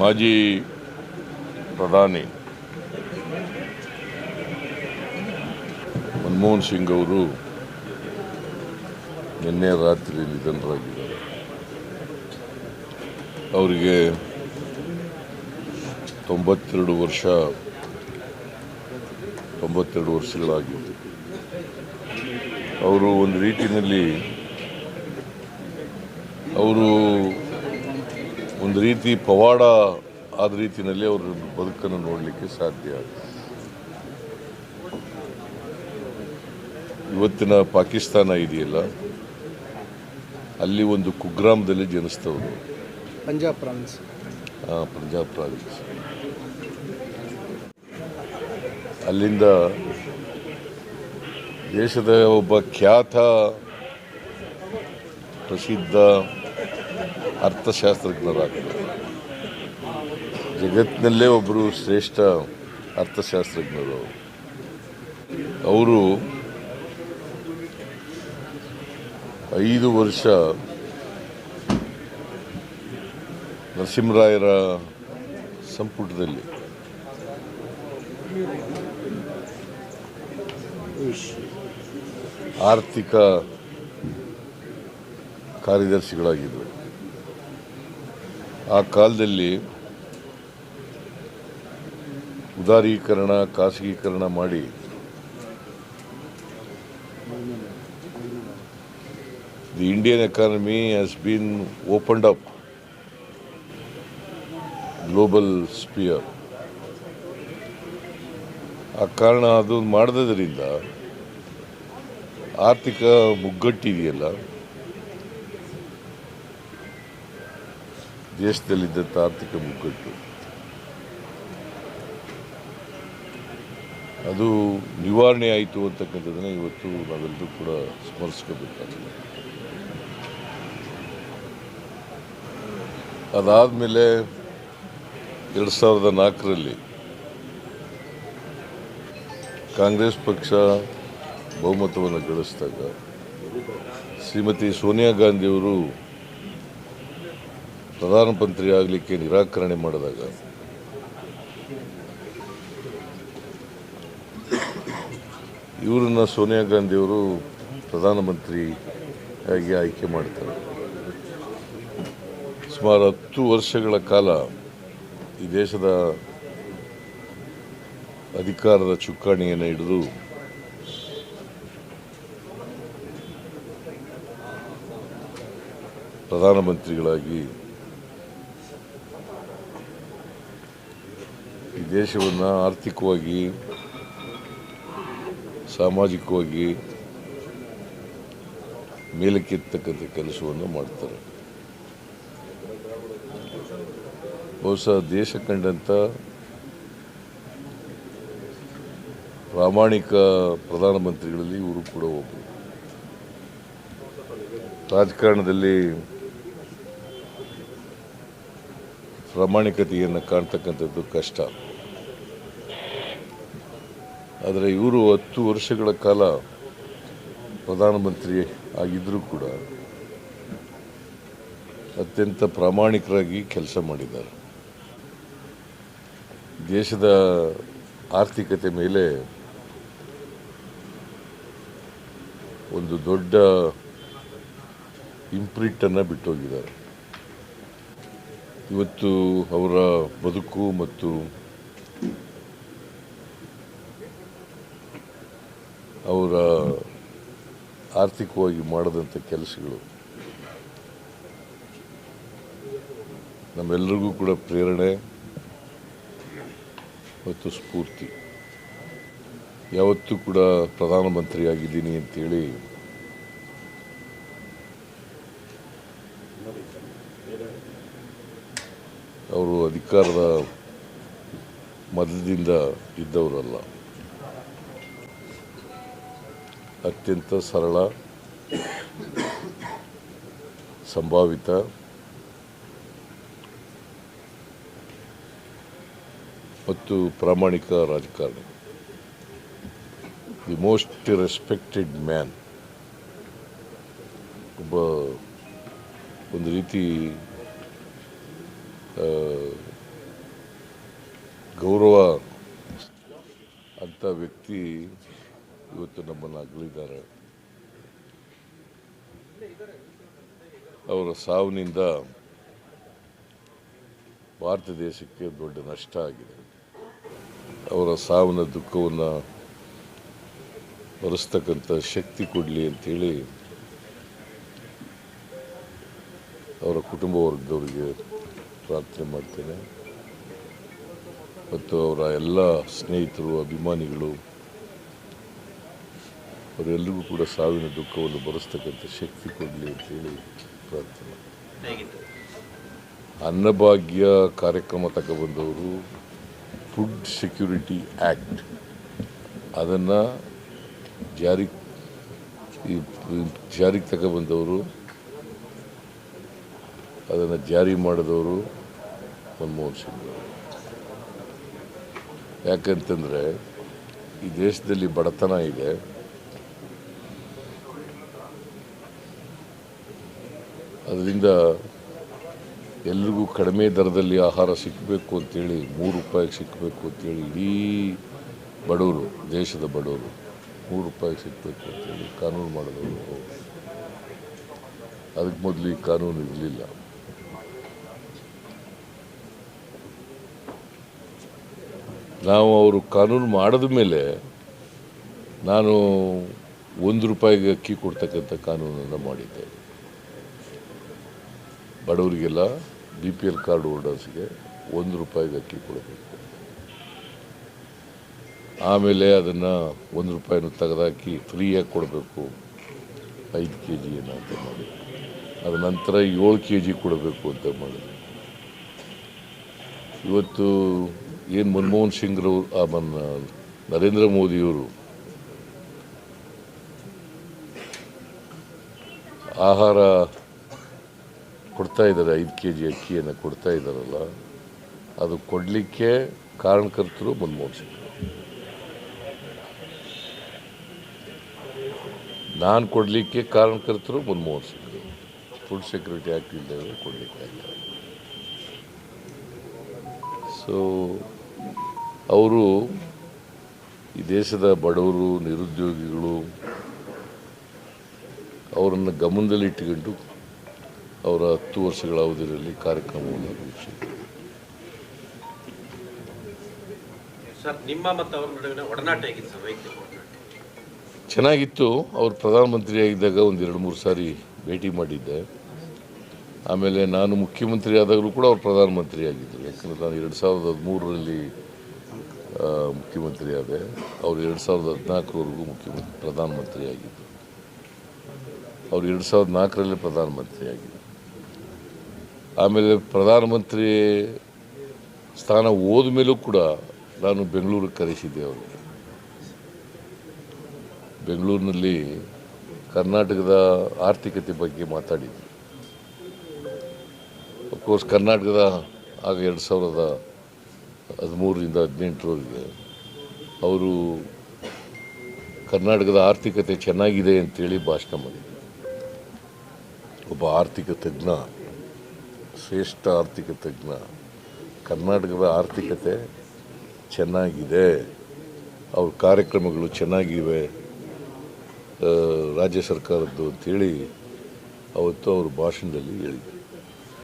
ಮಾಜಿ ಪ್ರಧಾನಿ ಮನಮೋಹನ್ ಸಿಂಗ್ ಅವರು ನಿನ್ನೆ ರಾತ್ರಿ ನಿಧನರಾಗಿದ್ದಾರೆ. ಅವರಿಗೆ ತೊಂಬತ್ತೆರಡು ವರ್ಷ, ತೊಂಬತ್ತೆರಡು ವರ್ಷಗಳಾಗಿತ್ತು. ಅವರು ಒಂದು ರೀತಿಯಲ್ಲಿ ಅವರು ಒಂದು ರೀತಿ ಪವಾಡ ಆದ ರೀತಿಯಲ್ಲಿ ಅವರ ಬದುಕನ್ನು ನೋಡಲಿಕ್ಕೆ ಸಾಧ್ಯ ಆಗುತ್ತೆ ಇವತ್ತಿನ ಪಾಕಿಸ್ತಾನ ಇದೆಯಲ್ಲ ಅಲ್ಲಿ ಒಂದು ಕುಗ್ರಾಮದಲ್ಲಿ ಜನಿಸ್ತವರು ಪಂಜಾಬ್ ಪ್ರಾವಿನ್ಸ್. ಹಾಂ ಪಂಜಾಬ್ ಪ್ರಾವಿನ್ಸ್. ಅಲ್ಲಿಂದ ದೇಶದ ಒಬ್ಬ ಖ್ಯಾತ ಪ್ರಸಿದ್ಧ ಅರ್ಥಶಾಸ್ತ್ರಜ್ಞರಾಗಿದ್ದಾರೆ ಜಗತ್ತಿನಲ್ಲೇ ಒಬ್ಬರು ಶ್ರೇಷ್ಠ ಅರ್ಥಶಾಸ್ತ್ರಜ್ಞರು. ಅವರು ಐದು ವರ್ಷ ನರಸಿಂಹರಾಯರ ಸಂಪುಟದಲ್ಲಿ. ಆರ್ಥಿಕ ಕಾರ್ಯದರ್ಶಿಗಳಾಗಿದ್ದರು. ಆ ಕಾಲದಲ್ಲಿ ಉದಾರೀಕರಣ, ಖಾಸಗೀಕರಣ ಮಾಡಿ the Indian economy has been opened up global sphere. ಆ ಕಾರಣ ಅದು ಮಾಡಿದ್ರಿಂದ ಆರ್ಥಿಕ ಮುಗ್ಗಟ್ಟಿದೆಯಲ್ಲ ದೇಶದಲ್ಲಿದ್ದಂಥ ಆರ್ಥಿಕ ಮುಗ್ಗಟ್ಟು ಅದು ನಿವಾರಣೆ ಆಯಿತು ಅಂತಕ್ಕಂಥದ್ದನ್ನ ಇವತ್ತು ನಾವೆಲ್ಲರೂ ಕೂಡ ಸ್ಮರಿಸ್ಕೋಬೇಕಾಗಿದೆ ಅದಾದಮೇಲೆ ಎರಡು ಸಾವಿರದ ನಾಲ್ಕರಲ್ಲಿ ಕಾಂಗ್ರೆಸ್ ಪಕ್ಷ ಬಹುಮತವನ್ನು ಗಳಿಸಿದಾಗ ಶ್ರೀಮತಿ ಸೋನಿಯಾ ಗಾಂಧಿಯವರು ಪ್ರಧಾನಮಂತ್ರಿ ಆಗಲಿಕ್ಕೆ ನಿರಾಕರಣೆ ಮಾಡಿದಾಗ ಇವರನ್ನ ಸೋನಿಯಾ ಗಾಂಧಿಯವರು ಪ್ರಧಾನಮಂತ್ರಿ ಆಗಿ ಆಯ್ಕೆ ಮಾಡ್ತಾರೆ. ಸುಮಾರು ಹತ್ತು ವರ್ಷಗಳ ಕಾಲ ಈ ದೇಶದ ಅಧಿಕಾರದ ಚುಕ್ಕಾಣಿಯನ್ನು ಹಿಡಿದು ಪ್ರಧಾನಮಂತ್ರಿಗಳಾಗಿ ದೇಶವನ್ನು ಆರ್ಥಿಕವಾಗಿ, ಸಾಮಾಜಿಕವಾಗಿ ಮೇಲಕ್ಕೆತ್ತಕ್ಕಂಥ ಕೆಲಸವನ್ನು ಮಾಡ್ತಾರೆ. ಬಹುಶಃ ದೇಶ ಕಂಡಂಥ ಪ್ರಾಮಾಣಿಕ ಪ್ರಧಾನಮಂತ್ರಿಗಳಲ್ಲಿ ಇವರು ಕೂಡ ಒಬ್ಬರು ರಾಜಕಾರಣದಲ್ಲಿ ಪ್ರಾಮಾಣಿಕತೆಯನ್ನು ಕಾಣ್ತಕ್ಕಂಥದ್ದು ಕಷ್ಟ. ಆದರೆ ಇವರು ಹತ್ತು ವರ್ಷಗಳ ಕಾಲ ಪ್ರಧಾನಮಂತ್ರಿ ಆಗಿದ್ದರೂ ಕೂಡ ಅತ್ಯಂತ ಪ್ರಾಮಾಣಿಕರಾಗಿ ಕೆಲಸ ಮಾಡಿದ್ದಾರೆ. ದೇಶದ ಆರ್ಥಿಕತೆ ಮೇಲೆ ಒಂದು ದೊಡ್ಡ ಇಂಪ್ರಿಂಟನ್ನು ಬಿಟ್ಟೋಗಿದ್ದಾರೆ. ಇವತ್ತು ಅವರ ಬದುಕು ಮತ್ತು ಅವರ ಆರ್ಥಿಕವಾಗಿ ಮಾಡಿದಂಥ ಕೆಲಸಗಳು ನಮ್ಮೆಲ್ಲರಿಗೂ ಕೂಡ ಪ್ರೇರಣೆ ಮತ್ತು ಸ್ಫೂರ್ತಿ. ಯಾವತ್ತೂ ಕೂಡ ಪ್ರಧಾನಮಂತ್ರಿ ಆಗಿದ್ದೀನಿ ಅಂತೇಳಿ ಅವರು ಅಧಿಕಾರದ ಮದದಿಂದ ಇದ್ದವರಲ್ಲ. ಅತ್ಯಂತ ಸರಳ, ಸಂಭಾವಿತ. ಮತ್ತು ಪ್ರಾಮಾಣಿಕ ರಾಜಕಾರಣಿ. ದಿ ಮೋಸ್ಟ್ ರೆಸ್ಪೆಕ್ಟೆಡ್ ಮ್ಯಾನ್ ಒಬ್ಬ ಒಂದು ರೀತಿ ಗೌರವ ಅಂಥ ವ್ಯಕ್ತಿ ಇವತ್ತು ನಮ್ಮನ್ನು ಅಗಲಿದ್ದಾರೆ. ಅವರ ಸಾವಿನಿಂದ ಭಾರತ ದೇಶಕ್ಕೆ ದೊಡ್ಡ ನಷ್ಟ ಆಗಿದೆ. ಅವರ ಸಾವಿನ ದುಃಖವನ್ನು ಭರಿಸ್ತಕ್ಕಂಥ ಶಕ್ತಿ ಕೊಡಲಿ ಅಂಥೇಳಿ ಅವರ ಕುಟುಂಬ ವರ್ಗದವರಿಗೆ ಪ್ರಾರ್ಥನೆ ಮಾಡ್ತೇನೆ. ಮತ್ತು ಅವರ ಎಲ್ಲ ಸ್ನೇಹಿತರು, ಅಭಿಮಾನಿಗಳು ಅವರೆಲ್ಲರಿಗೂ ಕೂಡ ಸಾವಿನ ದುಃಖವನ್ನು ಬರೆಸ್ತಕ್ಕಂಥ ಶಕ್ತಿ ಕೊಡಲಿ ಅಂತೇಳಿ ಪ್ರಾರ್ಥನೆ. ಅನ್ನಭಾಗ್ಯ ಕಾರ್ಯಕ್ರಮ ತಗೊಬಂದವರು ಫುಡ್ ಸೆಕ್ಯೂರಿಟಿ ಆ್ಯಕ್ಟ್ ಅದನ್ನು ಜಾರಿ ಈ ಜಾರಿಗೆ ತಗೊಬಂದವರು ಅದನ್ನು ಜಾರಿ ಮಾಡಿದವರು ಮನಮೋಹನ್ ಸಿಂಗ್ ಯಾಕಂತಂದರೆ ಈ ದೇಶದಲ್ಲಿ ಬಡತನ ಇದೆ. ಅದರಿಂದ ಎಲ್ರಿಗೂ ಕಡಿಮೆ ದರದಲ್ಲಿ ಆಹಾರ ಸಿಕ್ಕಬೇಕು ಅಂತೇಳಿ ಮೂರು ರೂಪಾಯಿಗೆ ಸಿಕ್ಕಬೇಕು ಅಂತೇಳಿ ಇಡೀ ಬಡವರು, ದೇಶದ ಬಡವರು ಮೂರು ರೂಪಾಯಿಗೆ ಸಿಕ್ಕಬೇಕು ಅಂತೇಳಿ ಕಾನೂನು ಮಾಡಿದವರು. ಅದಕ್ಕೆ ಮೊದಲು ಈ ಕಾನೂನು ಇರಲಿಲ್ಲ. ನಾವು ಅವರು ಕಾನೂನು ಮಾಡಿದ ಮೇಲೆ ನಾನು ಒಂದು ರೂಪಾಯಿಗೆ ಅಕ್ಕಿ ಕೊಡ್ತಕ್ಕಂಥ ಕಾನೂನನ್ನು ಮಾಡಿದ್ದೆ. ಬಡವರಿಗೆಲ್ಲ ಬಿ ಪಿ ಎಲ್ ಕಾರ್ಡ್ ಹೋಲ್ಡರ್ಸ್ಗೆ ಒಂದು ರೂಪಾಯಿಗೆ ಅಕ್ಕಿ ಕೊಡಬೇಕು. ಆಮೇಲೆ ಅದನ್ನು ಒಂದು ರೂಪಾಯಿನ ತೆಗೆದಾಕಿ ಫ್ರೀಯಾಗಿ ಕೊಡಬೇಕು. ಐದು ಕೆ ಜಿ ಅಂತ ಮಾಡಿ. ಅದ ನಂತರ ಏಳು ಕೆ ಜಿ ಕೊಡಬೇಕು ಅಂತ ಮಾಡಿದ್ರು. ಇವತ್ತು ಏನು ಮನಮೋಹನ್ ಸಿಂಗ್ರವ್ರು, ಆ ಮನ್ನ ನರೇಂದ್ರ ಮೋದಿಯವರು ಆಹಾರ ಕೊಡ್ತಾ ಇದ್ದಾರೆ, ಐದು ಕೆ ಜಿ ಅಕ್ಕಿಯನ್ನು ಕೊಡ್ತಾ ಇದ್ದಾರಲ್ಲ, ಅದು ಕೊಡಲಿಕ್ಕೆ ಕಾರಣಕರ್ತರು ಮನಮೋಹನ್ ಸಿಂಗ್. ನಾನು ಕೊಡಲಿಕ್ಕೆ ಕಾರಣಕರ್ತರು Manmohan Singh. Food security act ಇಲ್ಲದೆ ಕೊಡಲಿಕ್ಕೆ ಆಯ್ತು? ಸೊ ಅವರು ಈ ದೇಶದ ಬಡವರು, ನಿರುದ್ಯೋಗಿಗಳು, ಅವರನ್ನು ಗಮನದಲ್ಲಿ ಇಟ್ಟುಕೊಂಡು ಅವರ ಹತ್ತು ವರ್ಷಗಳ ಅವಧಿಯಲ್ಲಿ ಕಾರ್ಯಕ್ರಮವನ್ನು ರೂಪಿಸಿದರು ಒಡನಾಟ ಚೆನ್ನಾಗಿತ್ತು. ಅವರು ಪ್ರಧಾನಮಂತ್ರಿ ಆಗಿದ್ದಾಗ ಒಂದು ಎರಡು ಮೂರು ಸಾರಿ ಭೇಟಿ ಮಾಡಿದ್ದೆ. ಆಮೇಲೆ ನಾನು ಮುಖ್ಯಮಂತ್ರಿ ಆದಾಗಲೂ ಕೂಡ ಅವರು ಪ್ರಧಾನಮಂತ್ರಿ ಆಗಿದ್ದರು ಯಾಕಂದರೆ ನಾನು ಎರಡು ಸಾವಿರದ ಹದಿಮೂರರಲ್ಲಿ ಮುಖ್ಯಮಂತ್ರಿ ಆದೆ. ಅವರು ಎರಡು ಸಾವಿರದ ಹದಿನಾಲ್ಕರವರೆಗೂ ಮುಖ್ಯಮಂತ್ರಿ ಪ್ರಧಾನಮಂತ್ರಿ ಆಗಿದ್ದರು ಅವರು ಎರಡು ಸಾವಿರದ ನಾಲ್ಕರಲ್ಲೇ ಪ್ರಧಾನಮಂತ್ರಿ ಆಗಿದ್ದರು ಆಮೇಲೆ ಪ್ರಧಾನಮಂತ್ರಿ ಸ್ಥಾನ ಹೋದ ಮೇಲೂ ಕೂಡ ನಾನು ಬೆಂಗಳೂರಿಗೆ ಕರೆಸಿದ್ದೆ ಅವರಿಗೆ. ಬೆಂಗಳೂರಿನಲ್ಲಿ ಕರ್ನಾಟಕದ ಆರ್ಥಿಕತೆ ಬಗ್ಗೆ ಮಾತಾಡಿದ್ವಿ. ಅಫ್ಕೋರ್ಸ್ ಕರ್ನಾಟಕದ ಆಗ ಎರಡು ಸಾವಿರದ ಹದಿಮೂರರಿಂದ ಹದಿನೆಂಟರವರೆಗೆ ಅವರು ಕರ್ನಾಟಕದ ಆರ್ಥಿಕತೆ ಚೆನ್ನಾಗಿದೆ ಅಂತೇಳಿ ಭಾಷಣ ಮಾಡಿದ್ರು. ಒಬ್ಬ ಆರ್ಥಿಕ ತಜ್ಞ. ಶ್ರೇಷ್ಠ ಆರ್ಥಿಕ ತಜ್ಞ ಕರ್ನಾಟಕದ ಆರ್ಥಿಕತೆ ಚೆನ್ನಾಗಿದೆ. ಅವ್ರ ಕಾರ್ಯಕ್ರಮಗಳು ಚೆನ್ನಾಗಿವೆ. ರಾಜ್ಯ ಸರ್ಕಾರದ್ದು ಅಂತೇಳಿ ಅವತ್ತು ಅವ್ರ ಭಾಷಣದಲ್ಲಿ ಹೇಳಿದರು.